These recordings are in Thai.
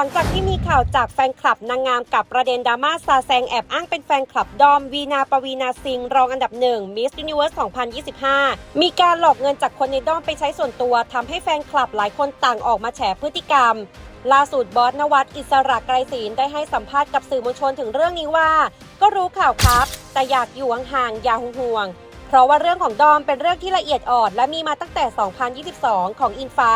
หลังจากที่มีข่าวจากแฟนคลับนางงามกับประเด็นดราม่าซาแซงแอบอ้างเป็นแฟนคลับดอมวีนาปวีนาซิง รองอันดับหนึ่งมิส s u นิเวิร์ส2025 มีการหลอกเงินจากคนในด้อมไปใช้ส่วนตัวทำให้แฟนคลับหลายคนต่างออกมาแฉพฤติกรรมล่าสุดบอสนวัตอิสระไกรศีลได้ให้สัมภาษณ์กับสื่อมวลชนถึงเรื่องนี้ว่า ก็รู้ข่าวครับ แต่อยากอยู่ห่างๆอย่าห่วงเพราะว่าเรื่องของดอมเป็นเรื่องที่ละเอียดอ่อนและมีมาตั้งแต่ 2022 ของอินฟ้า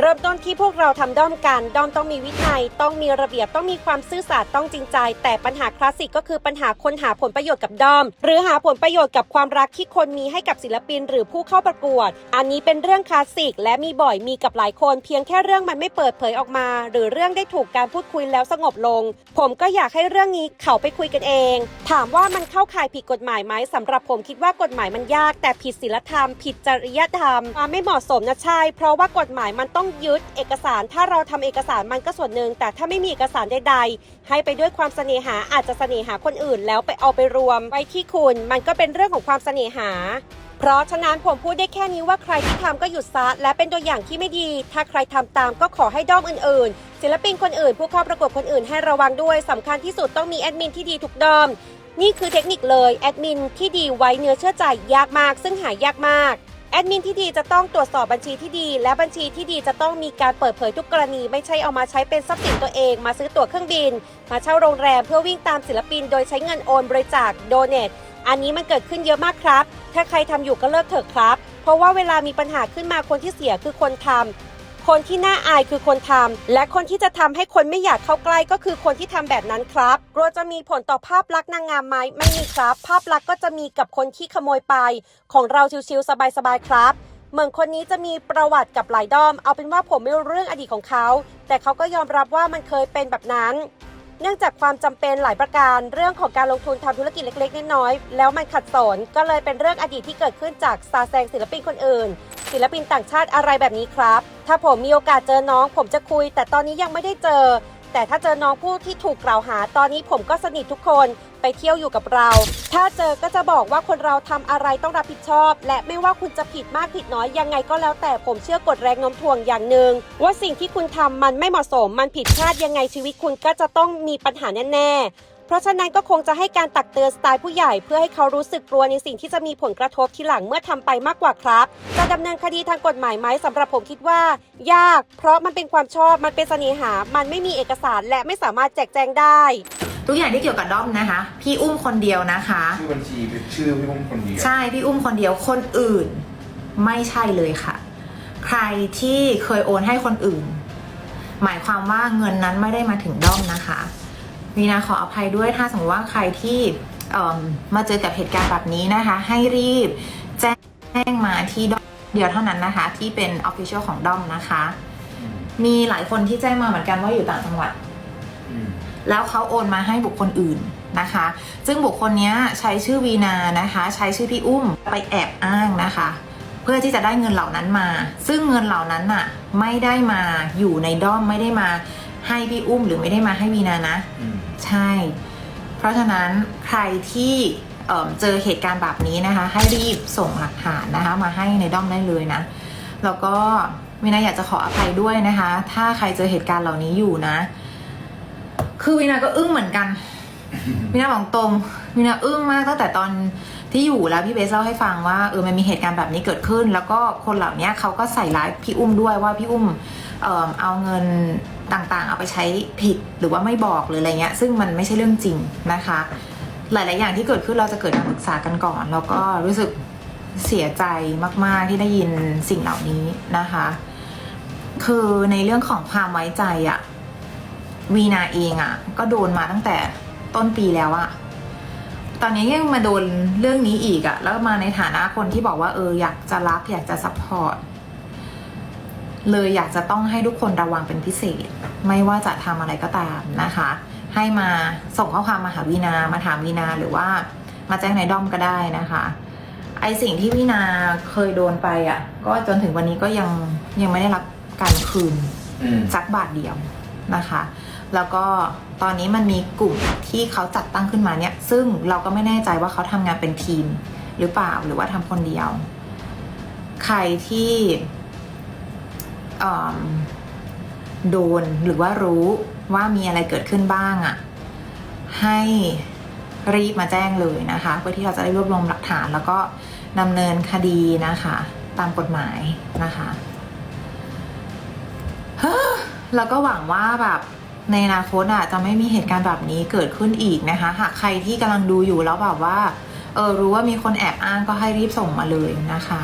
เริ่มต้นที่พวกเราทำด้อมกัน ด้อมต้องมีวินัย ต้องมีระเบียบ ต้องมีความซื่อสัตย์ ต้องจริงใจ แต่ปัญหาคลาสสิกก็คือปัญหาคนหาผลประโยชน์กับด้อม หรือหาผลประโยชน์กับความรักที่คนมีให้กับศิลปินหรือผู้เข้าประกวด อันนี้เป็นเรื่องคลาสสิก และมีบ่อยมีกับหลายคน เพียงแค่เรื่องมันไม่เปิดเผยออกมา หรือเรื่องได้ถูกการพูดคุยแล้วสงบลง ผมก็อยากให้เรื่องนี้เขาไปคุยกันเอง ถามว่ามันเข้าข่ายผิดกฎหมายไหมสำหรับผมคิดว่ากฎหมายมันยาก แต่ผิดศีลธรรม ผิดจริยธรรมความไม่เหมาะสมนะใช่ เพราะว่ากฎหมายมันต้องยึดเอกสารถ้าเราทำเอกสารมันก็ส่วนหนึ่งแต่ถ้าไม่มีเอกสารใดๆ ให้ไปด้วยความเสน่หาอาจจะเสน่หาคนอื่น แล้วไปเอาไปรวมไว้ที่คุณ มันก็เป็นเรื่องของความเสน่หา เพราะฉะนั้นผมพูดได้แค่นี้ว่าใครที่ทำก็หยุดซะและเป็นตัวอย่างที่ไม่ดี ถ้าใครทำตามก็ขอให้ด้อมอื่นๆ ศิลปินคนอื่น ผู้เข้าประกวดคนอื่นให้ระวังด้วยสำคัญที่สุดต้องมีแอดมินที่ดีทุกด้อมนี่คือเทคนิคเลยแอดมินที่ดีไว้เนื้อเชื่อใจยากมาก ซึ่งหายากมาก แอดมินที่ดีจะต้องตรวจสอบบัญชีที่ดี และบัญชีที่ดีจะต้องมีการเปิดเผยทุกกรณีไม่ใช่เอามาใช้เป็นทรัพย์สินตัวเอง มาซื้อตั๋วเครื่องบิน มาเช่าโรงแรมเพื่อวิ่งตามศิลปิน โดยใช้เงินโอนบริจาคโดเนทอันนี้มันเกิดขึ้นเยอะมากครับ ถ้าใครทำอยู่ก็เลิกเถอะครับ เพราะว่าเวลามีปัญหาขึ้นมาคนที่เสียคือคนทำ คนที่น่าอายคือคนทำและคนที่จะทำให้คนไม่อยากเข้าใกล้ก็คือคนที่ทำแบบนั้นครับกลัวจะมีผลต่อภาพลักษณ์นางงามไหมไม่มีครับ ภาพลักษณ์ก็จะมีกับคนที่ขโมยไป ของเราชิวๆสบายๆครับเหมือนคนนี้จะมีประวัติกับหลายด้อม เอาเป็นว่าผมไม่รู้เรื่องอดีตของเขา แต่เขาก็ยอมรับว่ามันเคยเป็นแบบนั้น เนื่องจากความจำเป็นหลายประการ เรื่องของการลงทุนทำธุรกิจเล็กๆน้อยๆแล้วมันขัดสนก็เลยเป็นเรื่องอดีตที่เกิดขึ้นจากซาแซงศิลปินคนอื่น ศิลปินต่างชาติอะไรแบบนี้ครับ ถ้าผมมีโอกาสเจอน้อง ผมจะคุย แต่ตอนนี้ยังไม่ได้เจอ แต่ถ้าเจอน้องผู้ที่ถูกกล่าวหา ตอนนี้ผมก็สนิททุกคนไปเที่ยวอยู่กับเรา ถ้าเจอก็จะบอกว่าคนเราทำอะไรต้องรับผิดชอบ และไม่ว่าคุณจะผิดมากผิดน้อยยังไงก็แล้วแต่ผมเชื่อกฎแรงโน้มถ่วงอย่างหนึ่งว่าสิ่งที่คุณทำมันไม่เหมาะสมมันผิดพลาดยังไงชีวิตคุณก็จะต้องมีปัญหาแน่ๆ เพราะฉะนั้นก็คงจะให้การตักเตือนสไตล์ผู้ใหญ่ เพื่อให้เขารู้สึกกลัวในสิ่งที่จะมีผลกระทบทีหลังเมื่อทำไปมากกว่าครับ จะดำเนินคดีทางกฎหมายไหมสำหรับผมคิดว่า ยาก เพราะมันเป็นความชอบมันเป็นเสน่หา มันไม่มีเอกสารและไม่สามารถแจกแจงได้ ทุกอย่างที่เกี่ยวกับด้อมนะคะ พี่อุ้มคนเดียวนะคะชื่อบัญชีเป็นชื่อพี่อุ้มคนเดียวใช่พี่อุ้มคนเดียวคนอื่น ไม่ใช่เลยค่ะ ใครที่เคยโอนให้คนอื่น หมายความว่าเงินนั้นไม่ได้มาถึงด้อมนะคะ วีนาขออภัยด้วยถ้าสมมติว่าใครที่เอิ่มมาเจอกับเหตุการณ์แบบนี้นะคะ ให้รีบแจ้งมาที่ด้อมเดียวเท่านั้นนะคะ ที่เป็นออฟฟิเชียลของด้อมนะคะอืมมีหลายคนที่แจ้งมาเหมือนกันว่าอยู่ต่างจังหวัดอืมแล้วเขาโอนมาให้บุคคลอื่นนะคะ ซึ่งบุคคลเนี้ยใช้ชื่อวีนานะคะ ใช้ชื่อพี่อุ้มไปแอบอ้างนะคะ เพื่อที่จะได้เงินเหล่านั้นมา ซึ่งเงินเหล่านั้นน่ะไม่ได้มาอยู่ในด้อมไม่ได้มา ให้พี่อุ้มหรือไม่ได้มาให้วีนานะอืมใช่ เพราะฉะนั้นใครที่เอิ่มเจอเหตุการณ์แบบนี้นะคะ ให้รีบส่งหลักฐานนะคะ มาให้ในด้อมได้เลยนะ แล้วก็วินาอยากจะขออภัยด้วยนะคะ ถ้าใครเจอเหตุการณ์เหล่านี้อยู่นะ คือวินาก็อึ้งเหมือนกันวินาบอกตรง วินาอึ้งมากตั้งแต่ตอนที่อยู่แล้วพี่เบสเล่าให้ฟังว่าเออมันมีเหตุการณ์แบบนี้เกิดขึ้น แล้วก็คนเหล่านี้เขาก็ใส่ร้ายพี่อุ้มด้วยว่าพี่อุ้มเอ่อเอาเงินต่างๆ เอาไปใช้ผิดหรือว่าไม่บอกหรืออะไรเงี้ยซึ่งมันไม่ใช่เรื่องจริงนะคะ หลาย ๆ อย่างที่เกิดขึ้นเราจะเกิดการปรึกษากันก่อน แล้วก็รู้สึกเสียใจมาก ๆ ที่ได้ยินสิ่งเหล่านี้นะคะ คือในเรื่องของความไว้ใจอะวีนาเองอะก็โดนมาตั้งแต่ต้นปีแล้วอะ ตอนนี้ยังมาโดนเรื่องนี้อีกอะแล้วมาในฐานะคนที่บอกว่าเอออยากจะรักอยากจะซัพพอร์ตเลยอยากจะต้องให้ทุกคนระวังเป็นพิเศษ ไม่ว่าจะทำอะไรก็ตามนะคะ ให้มาส่งข้อความมาหาวีนามาถามวีนาหรือว่ามาแจ้งในด้อมก็ได้นะคะ ไอสิ่งที่วีนาเคยโดนไปอะ่ะ ก็จนถึงวันนี้ก็ยังยังไม่ได้รับการคืนอืมสักบาทเดียวนะคะ แล้วก็ตอนนี้มันมีกลุ่มที่เขาจัดตั้งขึ้นมาเนี่ย ซึ่งเราก็ไม่แน่ใจว่าเขาทำงานเป็นทีมหรือเปล่าหรือว่าทำคนเดียว ใครที่โดนหรือว่ารู้ว่ามีอะไรเกิดขึ้นบ้างอะ่ะ ให้รีบมาแจ้งเลยนะคะ เพื่อที่เราจะได้รวบรวมหลักฐาน แล้วก็ดำเนินคดีนะคะ ตามกฎหมายนะคะแล้วก็หวังว่าแบบ ในอนาคตอะจะไม่มีเหตุการณ์แบบนี้เกิดขึ้นอีกนะคะ หากใครที่กำลังดูอยู่แล้วแบบว่าเออรู้ว่ามีคนแอบอ้างก็ให้รีบส่งมาเลยนะคะ